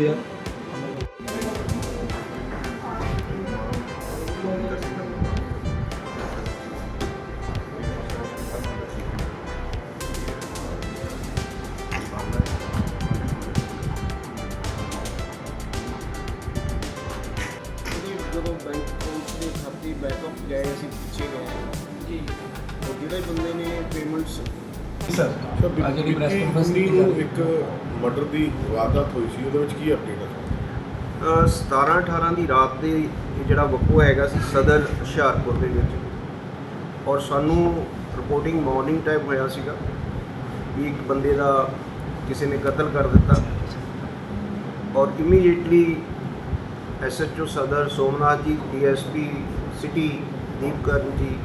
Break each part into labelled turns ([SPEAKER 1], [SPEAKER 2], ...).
[SPEAKER 1] ਹੋਇਆ। ਜਦੋਂ ਬੈਂਕ ਦੇ ਖਾਤੇ ਬੈਕਅਪ ਗਏ ਅਸੀਂ ਪਿੱਛੇ ਗਏ ਜੀ। ਉਹ ਜਿਹੜੇ ਬੰਦੇ ਨੇ ਪੇਮੈਂਟਸ
[SPEAKER 2] सर ਅੱਜ ਜਿਹੜੀ ਪ੍ਰੈਸ ਕਾਨਫਰੰਸ
[SPEAKER 3] ਦੀ
[SPEAKER 2] ਕੀਤੀ ਜਾ
[SPEAKER 3] ਨੂੰ
[SPEAKER 2] ਰਹੀ
[SPEAKER 3] ਇੱਕ ਮਰਡਰ ਦੀ ਵਾਰਦਾਤ ਹੋਈ ਸੀ ਉਹਦੇ ਵਿੱਚ ਕੀ ਅਪਡੇਟ ਹੈ
[SPEAKER 1] 17 18 ਦੀ ਰਾਤ ਦੇ ਜਿਹੜਾ ਵਕੂਆ ਹੈਗਾ ਸੀ ਸਦਰ ਹੁਸ਼ਿਆਰਪੁਰ ਦੇ ਵਿੱਚ। ਔਰ ਸਾਨੂੰ ਰਿਪੋਰਟਿੰਗ ਮਾਰਨਿੰਗ ਟਾਈਮ ਹੋਇਆ ਸੀਗਾ ਵੀ ਇੱਕ ਬੰਦੇ ਦਾ ਕਿਸੇ ਨੇ ਕਤਲ ਕਰ ਦਿੱਤਾ। ਔਰ ਇਮੀਡੀਏਟਲੀ ਐਸਐਚਓ ਸਦਰ ਸੋਮਨਾਥ ਜੀ ਡੀਐਸਪੀ ਸਿਟੀ ਦੀਪਕਰਨ ਜੀ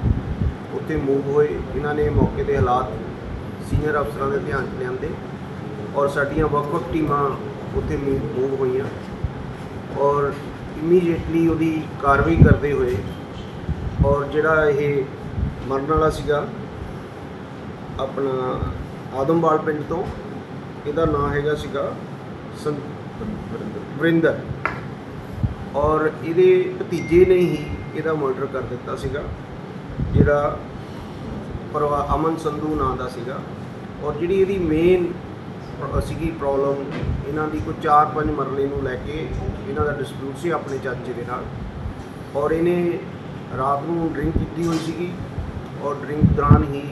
[SPEAKER 1] ਉੱਥੇ ਮੂਵ ਹੋਏ। ਇਹਨਾਂ ਨੇ ਮੌਕੇ ਦੇ ਹਾਲਾਤ ਸੀਨੀਅਰ ਅਫਸਰਾਂ ਦੇ ਧਿਆਨ 'ਚ ਲਿਆਂਦੇ ਔਰ ਸਾਡੀਆਂ ਵੱਖ-ਵੱਖ ਟੀਮਾਂ ਉੱਥੇ ਮੂਵ ਹੋਈਆਂ ਔਰ ਇਮੀਡੀਏਟਲੀ ਉਹਦੀ ਕਾਰਵਾਈ ਕਰਦੇ ਹੋਏ ਔਰ ਜਿਹੜਾ ਇਹ ਮਰਨ ਵਾਲਾ ਸੀਗਾ, ਆਪਣਾ ਆਦਮਵਾਲ ਪਿੰਡ ਤੋਂ, ਇਹਦਾ ਨਾਮ ਹੈਗਾ ਸੀਗਾ ਸੰ ਵਰਿੰਦਰ। ਔਰ ਇਹਦੇ ਭਤੀਜੇ ਨੇ ਹੀ ਇਹਦਾ ਮਰਡਰ ਕਰ ਦਿੱਤਾ ਸੀਗਾ, ਜਿਹੜਾ ਪਰਵਾ ਅਮਨ ਸੰਧੂ ਨਾਂ ਦਾ ਸੀਗਾ। ਔਰ ਜਿਹੜੀ ਇਹਦੀ ਮੇਨ ਸੀਗੀ ਪ੍ਰੋਬਲਮ ਇਹਨਾਂ ਦੀ ਕੋਈ 4-5 ਮਰਲੇ ਨੂੰ ਲੈ ਕੇ ਇਹਨਾਂ ਦਾ ਡਿਸਪਿਊਟ ਸੀ ਆਪਣੇ ਚਾਚੇ ਦੇ ਨਾਲ। ਔਰ ਇਹਨੇ ਰਾਤ ਨੂੰ ਡਰਿੰਕ ਕੀਤੀ ਹੋਈ ਸੀਗੀ। ਔਰ ਡਰਿੰਕ ਦੌਰਾਨ ਹੀ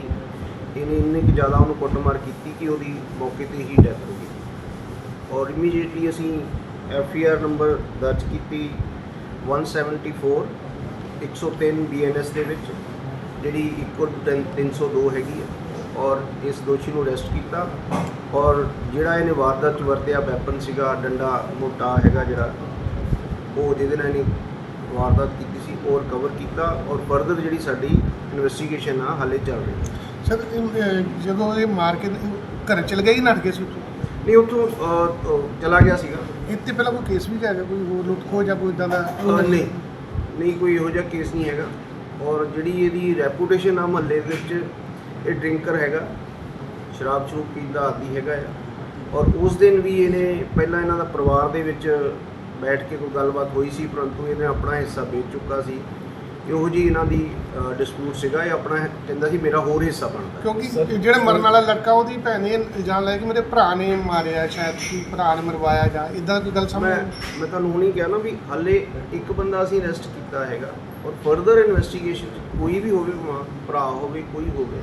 [SPEAKER 1] ਇਹਨੇ ਇੰਨੇ ਕਿ ਜ਼ਿਆਦਾ ਉਹਨੂੰ ਕੁੱਟਮਾਰ ਕੀਤੀ ਕਿ ਉਹਦੀ ਮੌਕੇ ਤੇ ਹੀ ਡੈਥ ਹੋ ਗਈ। ਔਰ ਇਮੀਡੀਏਟਲੀ ਅਸੀਂ ਐਫ ਆਈ ਆਰ ਨੰਬਰ ਦਰਜ ਕੀਤੀ 174 103 ਬੀਐਨਐਸ ਦੇ ਵਿੱਚ। ਜਿਹੜੀ ਇਕੁਅਲ ਟੂ 302 ਹੈਗੀ ਹੈ ਔਰ ਇਸ ਦੋਸ਼ੀ ਨੂੰ ਅਰੈਸਟ ਕੀਤਾ ਔਰ ਜਿਹੜਾ ਇਹਨੇ ਵਾਰਦਾਤ 'ਚ ਵਰਤਿਆ ਵੈਪਨ ਸੀਗਾ ਡੰਡਾ ਮੋਟਾ ਹੈਗਾ ਜਿਹੜਾ ਉਹ ਜਿਹਦੇ ਨਾਲ ਇਹਨੇ ਵਾਰਦਾਤ ਕੀਤੀ ਸੀ ਉਹ ਰਿਕਵਰ ਕੀਤਾ ਔਰ ਫਰਦਰ ਜਿਹੜੀ ਸਾਡੀ ਇਨਵੈਸਟੀਗੇਸ਼ਨ ਆ ਹਾਲੇ ਚੱਲ ਰਹੀ ਹੈ।
[SPEAKER 4] ਸਰ ਜਦੋਂ ਇਹ ਮਾਰ ਕੇ ਘਰ ਚਲ ਗਏ ਹੀ ਨੱਠ ਸੀ ਉੱਥੋਂ?
[SPEAKER 1] ਨਹੀਂ ਉੱਥੋਂ ਚਲਾ ਗਿਆ ਸੀਗਾ।
[SPEAKER 4] ਇੱਥੇ ਪਹਿਲਾਂ ਕੋਈ ਕੇਸ ਵੀ ਹੈਗਾ ਕੋਈ ਹੋਰ ਲੁੱਟ ਖੋਹ ਜਾਂ ਕੋਈ ਇਦਾਂ ਦਾ?
[SPEAKER 1] ਨਹੀਂ। ਨਹੀਂ ਕੋਈ ਇਹੋ ਜਿਹਾ ਕੇਸ ਨਹੀਂ ਹੈਗਾ। ਔਰ ਜਿਹੜੀ ਇਹਦੀ ਰੈਪੂਟੇਸ਼ਨ ਆ ਮਹੱਲੇ ਦੇ ਵਿੱਚ, ਇਹ ਡਰਿੰਕਰ ਹੈਗਾ, ਸ਼ਰਾਬ ਸ਼ਰੂਬ ਪੀਣ ਦਾ ਆਦੀ ਹੈਗਾ ਆ। ਔਰ ਉਸ ਦਿਨ ਵੀ ਇਹਨੇ ਪਹਿਲਾਂ ਇਹਨਾਂ ਦਾ ਪਰਿਵਾਰ ਦੇ ਵਿੱਚ ਬੈਠ ਕੇ ਕੋਈ ਗੱਲਬਾਤ ਹੋਈ ਸੀ, ਪਰੰਤੂ ਇਹਨੇ ਆਪਣਾ ਹਿੱਸਾ ਵੇਚ ਚੁੱਕਾ ਸੀ। ਇਹੋ ਜੀ ਇਹਨਾਂ ਦੀ ਡਿਸਪਿਊਟ ਸੀਗਾ ਇਹ ਆਪਣਾ ਕਹਿੰਦਾ ਸੀ ਮੇਰਾ ਹੋਰ ਹਿੱਸਾ ਬਣਦਾ।
[SPEAKER 4] ਕਿਉਂਕਿ ਜਿਹੜਾ ਮਰਨ ਵਾਲਾ ਲੜਕਾ ਉਹਦੀ ਭੈਣ ਨੇ ਇਲਜ਼ਾਮ ਲਾਇਆ ਕਿ ਮੇਰੇ ਭਰਾ ਨੇ ਮਾਰਿਆ ਸ਼ਾਇਦ ਕਿ ਭਰਾ ਨੇ ਮਰਵਾਇਆ ਜਾਂ ਇਦਾਂ ਕੋਈ ਗੱਲ ਸਾਹਮਣੇ
[SPEAKER 1] ਮੈਂ ਮੈਂ ਤੁਹਾਨੂੰ ਹੁਣੀ ਕਿਹਾ ਨਾ ਵੀ ਹਾਲੇ ਇੱਕ ਬੰਦਾ ਅਸੀਂ ਅਰੈਸਟ ਕੀਤਾ ਹੈਗਾ ਔਰ ਫਰਦਰ ਇਨਵੈਸਟੀਗੇਸ਼ਨ ਕੋਈ ਵੀ ਹੋਵੇ ਭਰਾ ਹੋਵੇ ਕੋਈ ਹੋਵੇ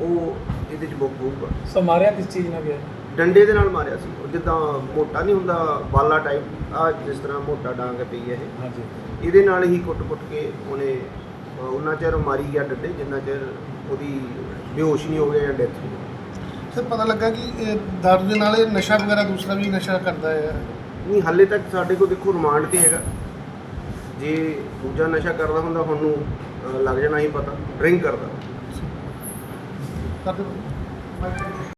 [SPEAKER 1] ਉਹ ਇਹਦੇ ਚ ਬੁੱਕ ਹੋਊਗਾ।
[SPEAKER 2] ਮਾਰਿਆ ਕਿਸ ਚੀਜ਼ ਨਾਲ ਗਿਆ?
[SPEAKER 1] ਡੰਡੇ ਦੇ ਨਾਲ ਮਾਰਿਆ ਸੀ। ਉਹ ਜਿੱਦਾਂ ਮੋਟਾ ਨਹੀਂ ਹੁੰਦਾ ਬਾਲਾ ਟਾਈਪ ਆ ਜਿਸ ਤਰ੍ਹਾਂ ਮੋਟਾ ਡਾਂਗ ਪਈ ਹੈ ਇਹ।
[SPEAKER 2] ਹਾਂਜੀ।
[SPEAKER 1] ਇਹਦੇ ਨਾਲ ਹੀ ਕੁੱਟ-ਕੁੱਟ ਕੇ ਉਹਨੇ ਅ, ਉਹਨਾਂ ਚਿਰ ਮਾਰੀ ਗਿਆ ਡੰਡੇ ਜਿੰਨਾ ਚਿਰ ਉਹਦੀ ਬੇਹੋਸ਼ ਨਹੀਂ ਹੋ ਗਿਆ ਜਾਂ ਡੈਥ ਹੋ ਗਈ
[SPEAKER 4] ਸਰ ਪਤਾ ਲੱਗਾ ਕਿ ਇਹ ਦਾਰੂ ਦੇ ਨਾਲ ਇਹ ਨਸ਼ਾ ਵਗੈਰਾ ਦੂਸਰਾ ਵੀ ਨਸ਼ਾ ਕਰਦਾ ਹੈ
[SPEAKER 1] ਨਹੀਂ ਹਾਲੇ ਤੱਕ ਸਾਡੇ ਕੋਲ ਦੇਖੋ ਰਿਮਾਂਡ ਤੇ ਹੈਗਾ। ਜੇ ਦੂਜਾ ਨਸ਼ਾ ਕਰਦਾ ਹੁੰਦਾ ਹੁਣ ਨੂੰ ਅ, ਲੱਗ ਜਾਣਾ ਹੀ ਪਤਾ। ਡਰਿੰਕ ਕਰਦਾ।
[SPEAKER 4] ਕਰਦੇ